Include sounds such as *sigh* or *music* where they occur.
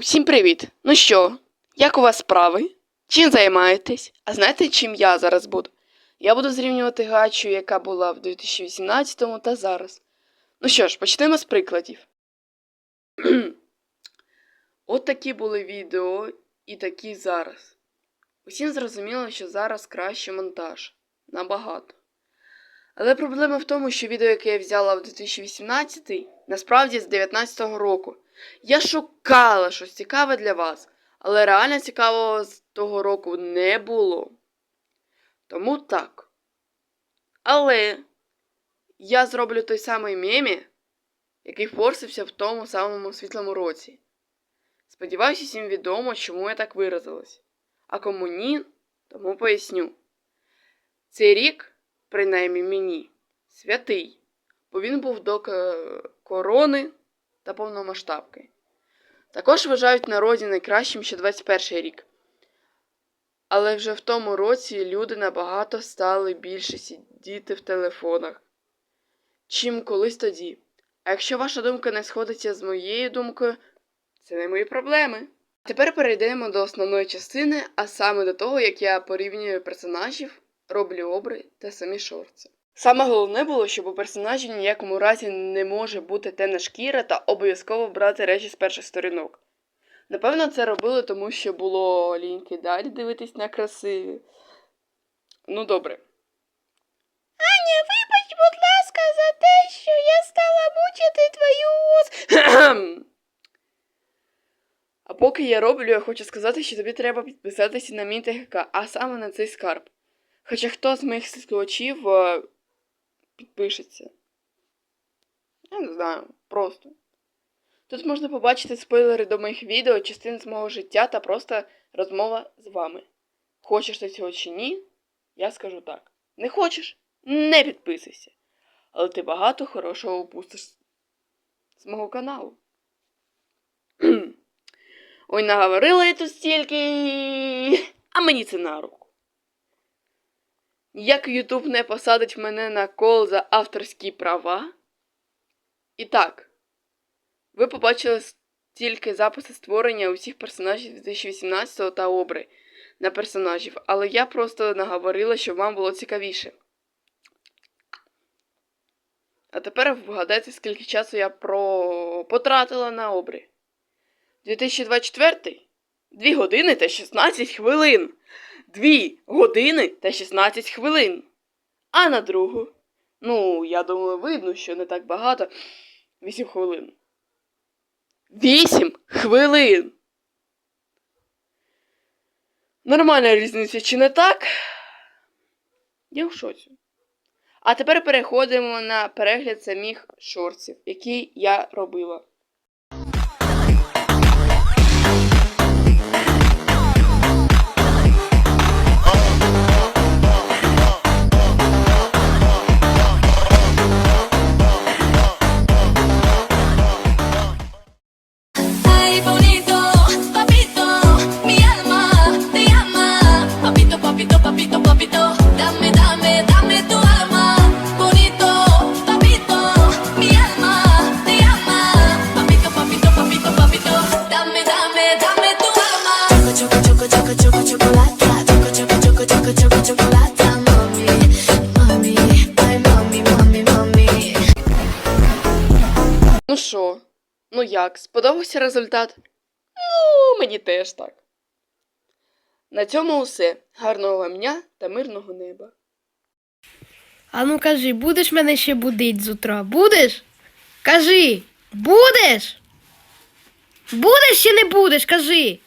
Усім привіт! Ну що, як у вас справи? Чим займаєтесь? А знаєте, чим я зараз буду? Я буду зрівнювати гачу, яка була в 2018 та зараз. Ну що ж, почнемо з прикладів. *clears throat* От такі були відео і такі зараз. Усім зрозуміло, що зараз краще монтаж. Набагато. Але проблема в тому, що відео, яке я взяла в 2018, насправді з 19-го року. Я шукала щось цікаве для вас, але реально цікавого з того року не було. Тому так. Але я зроблю той самий мемі, який форсився в тому самому світлому році. Сподіваюся, всім відомо, чому я так виразилась. А кому ні, тому поясню. Цей рік, принаймні мені, святий, бо він був до корони та повномасштабки. Також вважають народі найкращим ще 21 рік. Але вже в тому році люди набагато стали більше сидіти в телефонах, чим колись тоді. А якщо ваша думка не сходиться з моєю думкою, це не мої проблеми. Тепер перейдемо до основної частини, а саме до того, як я порівнюю персонажів, роблю обри та самі шорти. Саме головне було, щоб у персонажі ніякому разі не може бути темна шкіра та обов'язково брати речі з перших сторінок. Напевно, це робили, тому що було ліньки далі дивитись на красиві. Ну, добре. Аня, вибач, будь ласка, за те, що я стала мучити твою. А поки я роблю, я хочу сказати, що тобі треба підписатися на мій ТГК, а саме на цей скарб. Хоча хто з моїх слухачів е, підпишеться. Я не знаю, просто. Тут можна побачити спойлери до моїх відео, частин з мого життя та просто розмова з вами. Хочеш ти цього чи ні? Я скажу так. Не хочеш? Не підписуйся. Але ти багато хорошого упустиш з мого каналу. *clears throat* Ой, наговорила я тут стільки, а мені це на руку. Як Ютуб не посадить мене на кол за авторські права? І так, ви побачили тільки записи створення усіх персонажів 2018 та обри на персонажів, але я просто наговорила, щоб вам було цікавіше. А тепер вгадайте, скільки часу я про... потратила на обри. 2024 2 години та 16 хвилин. 2 години та 16 хвилин. А на другу. Ну, я думаю, видно, що не так багато. 8 хвилин. 8 хвилин. Нормальна різниця, чи не так? Я в шоці. А тепер переходимо на перегляд самих шортів, які я робила. Що? Ну як, сподобався результат? Ну, мені теж так. На цьому усе. Гарного вам дня та мирного неба. А ну кажи, будеш мене ще будить з утра? Будеш? Кажи, будеш? Будеш чи не будеш? Кажи.